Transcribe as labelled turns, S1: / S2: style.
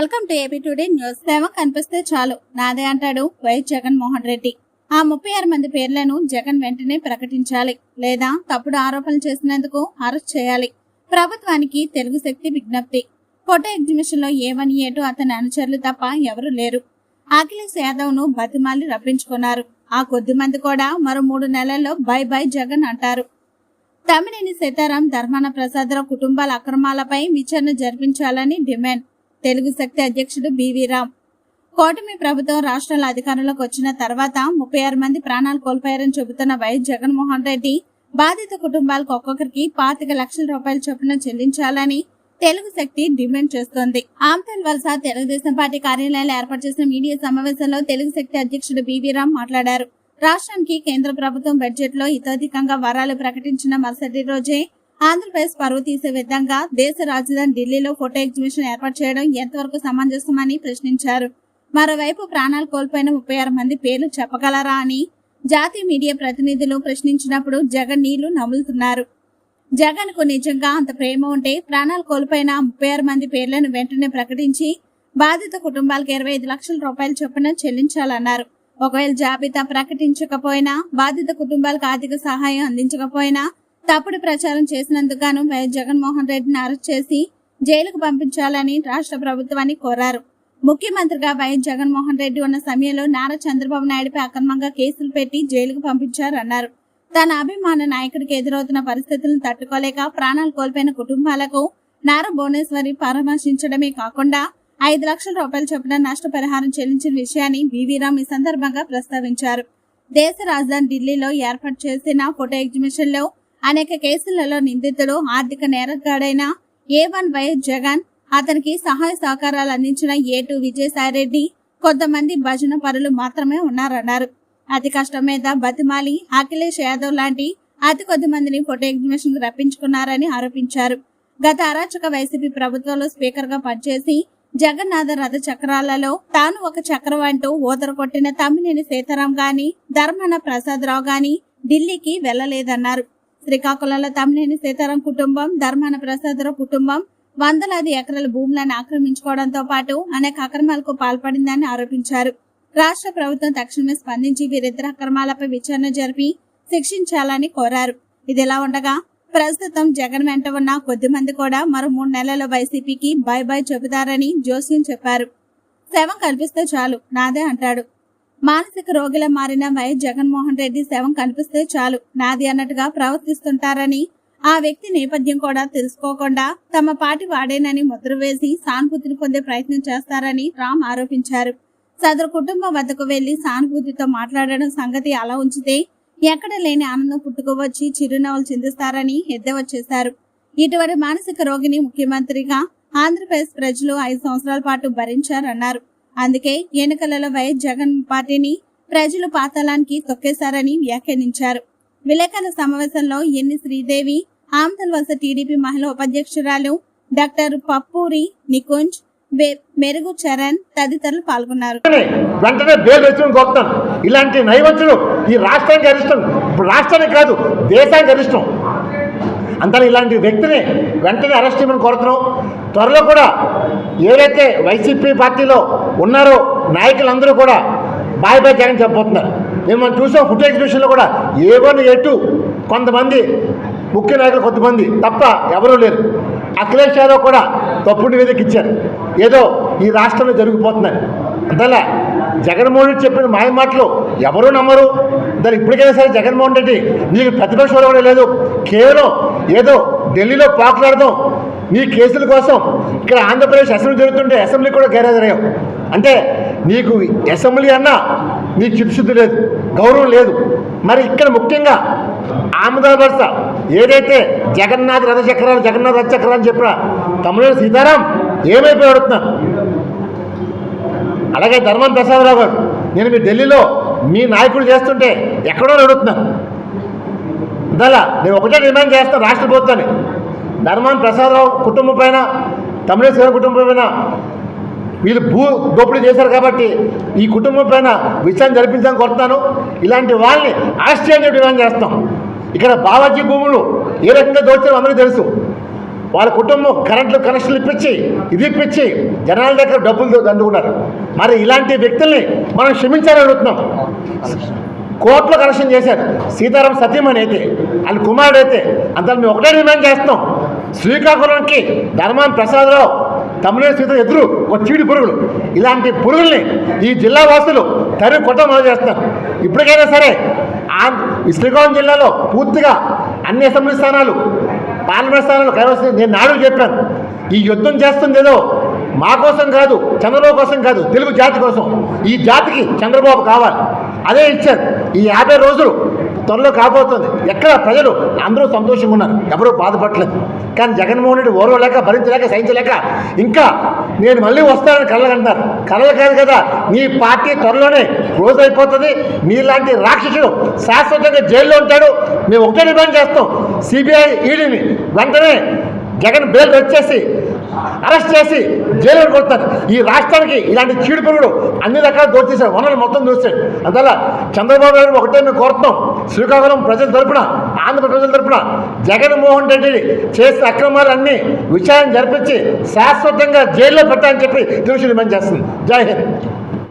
S1: Welcome to AP today news. సేవ కనిపిస్తే చాలు. నాదే అంటాడు వైఎస్ జగన్మోహన్ రెడ్డి. ఆ ముప్పై ఆరు మంది పేర్లను జగన్ వెంటనే ప్రకటించాలి. లేదా తప్పుడు ఆరోపణలు చేసినందుకు అరెస్ట్ చేయాలి. ప్రభుత్వానికి తెలుగు శక్తి విజ్ఞప్తి. ఫోటో ఎగ్జిబిషన్లో ఏ వన్ ఏ టూ అతని అనుచరులు తప్ప ఎవరూ లేరు. అఖిలేష్ యాదవ్ను బతిమాలి రప్పించుకున్నారు. ఆ కొద్ది మంది కూడా మరో మూడు నెలల్లో బై బై జగన్ అంటారు. తమిళేని సీతారాం ధర్మాన ప్రసాదరావు కుటుంబాల అక్రమాలపై విచారణ జరిపించాలని డిమాండ్. తెలుగు శక్తి అధ్యక్షుడు బివి రామ్. కూటమి ప్రభుత్వం రాష్ట్రాల అధికారంలోకి వచ్చిన తర్వాత ముప్పై ఆరు మంది ప్రాణాలు కోల్పోయారని చెబుతున్న వైఎస్ జగన్మోహన్ రెడ్డి బాధిత కుటుంబాలకు ఒక్కొక్కరికి పాతిక లక్షల రూపాయల చొప్పున చెల్లించాలని తెలుగు శక్తి డిమాండ్ చేస్తోంది. ఆమ్తల్ వలస తెలుగుదేశం పార్టీ కార్యాలయాలు ఏర్పాటు చేసిన మీడియా సమావేశంలో తెలుగు శక్తి అధ్యక్షుడు బివి రామ్ మాట్లాడారు. రాష్ట్రానికి కేంద్ర ప్రభుత్వం బడ్జెట్లో ఇతోధికంగా వరాలు ప్రకటించిన మరుసటి రోజే ఆంధ్రప్రదేశ్ పరువు తీసే విధంగా దేశ రాజధాని ఢిల్లీలో ఫోటో ఎగ్జిబిషన్ ఏర్పాటు చేయడం ఎంతవరకు సమంజసమని ప్రశ్నించారు. మరోవైపు ప్రాణాలు కోల్పోయిన ముప్పై ఆరు మంది పేర్లు చెప్పగలరా అని జాతీయ మీడియా ప్రతినిధులు ప్రశ్నించినప్పుడు జగన్ నీళ్ళు నములుతున్నారు. జగన్కు నిజంగా అంత ప్రేమ ఉంటే ప్రాణాలు కోల్పోయిన ముప్పై ఆరు మంది పేర్లను వెంటనే ప్రకటించి బాధిత కుటుంబాలకు ఇరవై ఐదు లక్షల రూపాయల చొప్పున చెల్లించాలన్నారు. ఒకవేళ జాబితా ప్రకటించకపోయినా బాధిత కుటుంబాలకు ఆర్థిక సహాయం అందించకపోయినా తప్పుడు ప్రచారం చేసినందుకు గాను వైఎస్ జగన్మోహన్ రెడ్డిని అరెస్ట్ చేసి జైలుకు పంపించాలని రాష్ట్ర ప్రభుత్వాన్ని కోరారు. ముఖ్యమంత్రిగా వైఎస్ జగన్మోహన్ రెడ్డి ఉన్న సమయంలో నారా చంద్రబాబు నాయుడుపై అక్రమంగా కేసులు పెట్టి జైలుకు పంపించారన్నారు. తన అభిమాన నాయకుడికి ఎదురవుతున్న పరిస్థితులను తట్టుకోలేక ప్రాణాలు కోల్పోయిన కుటుంబాలకు నారా భువనేశ్వరి పరామర్శించడమే కాకుండా ఐదు లక్షల రూపాయల చొప్పున నష్టపరిహారం చెల్లించిన విషయాన్ని బీవీరామ్ ఈ సందర్భంగా ప్రస్తావించారు. దేశ రాజధాని ఢిల్లీలో ఏర్పాటు చేసిన ఫోటో ఎగ్జిబిషన్లో అనేక కేసులలో నిందితుడు ఆర్థిక నేరగాడైన ఏ వన్ వైఎస్ జగన్ అతనికి సహాయ సహకారాలు అందించిన ఏ టూ విజయసాయిరెడ్డి కొంతమంది భజన పరులు మాత్రమే ఉన్నారన్నారు. అతి కష్టం మీద బతిమాలి అఖిలేష్ యాదవ్ లాంటి అతి కొద్ది మందిని ఫోటో ఎగ్జిబిషన్ రప్పించుకున్నారని ఆరోపించారు. గత అరాచక వైసీపీ ప్రభుత్వంలో స్పీకర్గా పనిచేసి జగన్నాథ రథ చక్రాలలో తాను ఒక చక్రం అంటూ ఊదర కొట్టిన తమ్మినేని సీతారాం గాని ధర్మన ప్రసాదరావు గాని ఢిల్లీకి వెళ్ళలేదన్నారు శ్రీకాకుళంలో తమ్మినేని సీతారాం కుటుంబం ధర్మాన ప్రసాదరావు కుటుంబం వందలాది ఎకరాల భూములను ఆక్రమించుకోవడంతో పాటు అనేక అక్రమాలకు పాల్పడిందని ఆరోపించారు. రాష్ట్ర ప్రభుత్వం తక్షణమే స్పందించి వీరిద్దరు అక్రమాలపై విచారణ జరిపి శిక్షించాలని కోరారు. ఇదిలా ఉండగా ప్రస్తుతం జగన్ వెంట ఉన్న కొద్ది మంది కూడా మరో మూడు నెలల్లో వైసీపీకి బై బై చెబుతారని జోస్యం చెప్పారు. శవం కల్పిస్తే చాలు నాదే అంటాడు. మానసిక రోగిలా మారిన వై జగన్మోహన్ రెడ్డి శవం కనిపిస్తే చాలు. నాది అన్నట్టుగా ప్రవర్తిస్తుంటారని ఆ వ్యక్తి నేపథ్యం కూడా తెలుసుకోకుండా తమ పార్టీ వాడేనని ముద్ర వేసి సానుభూతిని పొందే ప్రయత్నం చేస్తారని రామ్ ఆరోపించారు. సదరు కుటుంబం వద్దకు వెళ్ళి సానుభూతితో మాట్లాడడం సంగతి అలా ఉంచితే ఎక్కడ లేని ఆనందం పుట్టుకోవచ్చి చిరునవ్వులు చిందిస్తారని ఎద్దేవా చేశారు. ఇటువంటి మానసిక రోగిని ముఖ్యమంత్రిగా ఆంధ్రప్రదేశ్ ప్రజలు ఐదు సంవత్సరాల పాటు భరించారన్నారు. అందుకే ఎన్నికలలో వైఎస్ జగన్ పార్టీని ప్రజలు పాతాళానికి తొక్కేశారని వ్యాఖ్యానించారు. విలేకరుల సమావేశంలో ఎన్ని శ్రీదేవి ఆమతల్ వలస టీడీపీ మహిళా ఉపాధ్యక్షురాలు డాక్టర్ పప్పూరి నికుంజ్ మెరుగు చరణ్ తదితరులు పాల్గొన్నారు.
S2: వెంటనే బెయిల్ వేసుకుని ఇలాంటి నైవంతులు ఈ రాష్ట్రానికి గరిష్టం రాష్ట్రానికి కాదు దేశానికి గరిష్టం అంతా ఇలాంటి వ్యక్తిని వెంటనే అరెస్ట్ చేయమని కోరుతున్నాం. త్వరలో కూడా ఏదైతే వైసీపీ పార్టీలో ఉన్నారో నాయకులందరూ కూడా బాయ్ బాయ్ జగన్ చెప్పబోతున్నారు. మేము మనం చూసాం ఫుడ్ ఎగ్జిబిషన్లో కూడా ఏ వన్ ఏ టూ కొంతమంది ముఖ్య నాయకులు కొంతమంది తప్ప ఎవరూ లేరు. అఖిలేష్ యాదవ్ కూడా తప్పుడు నివేదిక ఇచ్చారు. ఏదో ఈ రాష్ట్రంలో జరిగిపోతుందని అంతలా జగన్మోహన్ రెడ్డి చెప్పిన మాయ మాటలు ఎవరూ నమ్మరు. దాన్ని ఇప్పటికైనా సరే జగన్మోహన్ రెడ్డి నీకు ప్రతిపక్ష కూడా లేదు. కేవలం ఏదో ఢిల్లీలో పాకులాడదాం నీ కేసుల కోసం ఇక్కడ ఆంధ్రప్రదేశ్ అసెంబ్లీ జరుగుతుంటే అసెంబ్లీ కూడా గైరాజరయ్యావు అంటే నీకు అసెంబ్లీ అన్నా నీకు చిప్శుద్ధి లేదు గౌరవం లేదు. మరి ఇక్కడ ముఖ్యంగా ఆమదాబర్స ఏదైతే జగన్నాథ్ రథచక్రాలు జగన్నాథ్ రథచక్రాలు అని చెప్పిన తమిళనాడు సీతారాం ఏమైపోయి అడుగుతున్నా అలాగే ధర్మం ప్రసాదరావు గారు నేను మీ ఢిల్లీలో మీ నాయకుడు చేస్తుంటే ఎక్కడో అడుగుతున్నాను దలా నేను ఒకటే డిమాండ్ చేస్తాను రాష్ట్ర ప్రభుత్వాన్ని. ధర్మాన్ ప్రసాదరావు కుటుంబం పైన తమిళేశ్వర కుటుంబం పైన వీళ్ళు భూ దోపిడీ చేశారు కాబట్టి ఈ కుటుంబం పైన విషయాన్ని జరిపించాలని కోరుతున్నాను. ఇలాంటి వాళ్ళని అరెస్ట్ డిమాండ్ చేస్తాం. ఇక్కడ బావాజీ భూములు ఏ రకంగా దోచారో అందరికీ తెలుసు. వాళ్ళ కుటుంబం కరెంట్లు కనెక్షన్లు ఇప్పించి ఇది ఇప్పించి జనాల దగ్గర డబ్బులు దండుకున్నారు. మరి ఇలాంటి వ్యక్తుల్ని మనం క్షమించాలని అడుగుతున్నాం. కోర్టులో కనెక్షన్ చేశారు. సీతారాం సత్యమని అయితే వాళ్ళ కుమారుడు అయితే అంత మేము ఒకటే డిమాండ్ చేస్తాం. శ్రీకాకుళంకి ధర్మాన్ ప్రసాదరావు తమిళ సీత ఎదురు ఒక చీడి పురుగులు. ఇలాంటి పురుగుల్ని ఈ జిల్లా వాసులు తరి కొట్ట మొదలు చేస్తారు ఇప్పటికైనా సరే ఈ శ్రీకాకుళం జిల్లాలో పూర్తిగా అన్ని అసెంబ్లీ స్థానాలు పార్లమెంట్ స్థానాలు కైవసం నేను నాడు చెప్పాను. ఈ యుద్ధం చేస్తుంది ఏదో మా కోసం కాదు చంద్రబాబు కోసం కాదు తెలుగు జాతి కోసం. ఈ జాతికి చంద్రబాబు కావాలి. అదే ఇచ్చారు. ఈ యాభై రోజులు త్వరలో కాబోతుంది. ఎక్కడ? ప్రజలు అందరూ సంతోషంగా ఉన్నారు. ఎవరూ బాధపడలేదు. కానీ జగన్మోహన్ రెడ్డి ఓర్వలేక భరించలేక సహించలేక ఇంకా నేను మళ్ళీ వస్తానని కళ్ళకు అంటారు కాదు కదా నీ పార్టీ త్వరలోనే క్లోజ్ అయిపోతుంది. మీలాంటి రాక్షసుడు శాశ్వతంగా జైల్లో ఉంటాడు. మేము ఒకటే డిమాండ్ చేస్తాం. సిబిఐ ఈడీని వెంటనే జగన్ బెయిల్ వచ్చేసి అరెస్ట్ చేసి జైలు కొడతారు ఈ రాష్ట్రానికి ఇలాంటి చీడు అన్ని రకాల దోచేశాడు వనరులు మొత్తం దోచాడు అందువల్ల చంద్రబాబు నాయుడు ఒకటే మేము కోరుతున్నాం. శ్రీకాకుళం ప్రజల తరపున ఆంధ్ర ప్రజల తరపున జగన్మోహన్ రెడ్డి చేసిన అక్రమాలన్నీ విచారణ జరిపించి శాశ్వతంగా జైల్లో పెట్టాలని చెప్పి తెలుసు డిమాండ్ చేస్తుంది జై హింద్.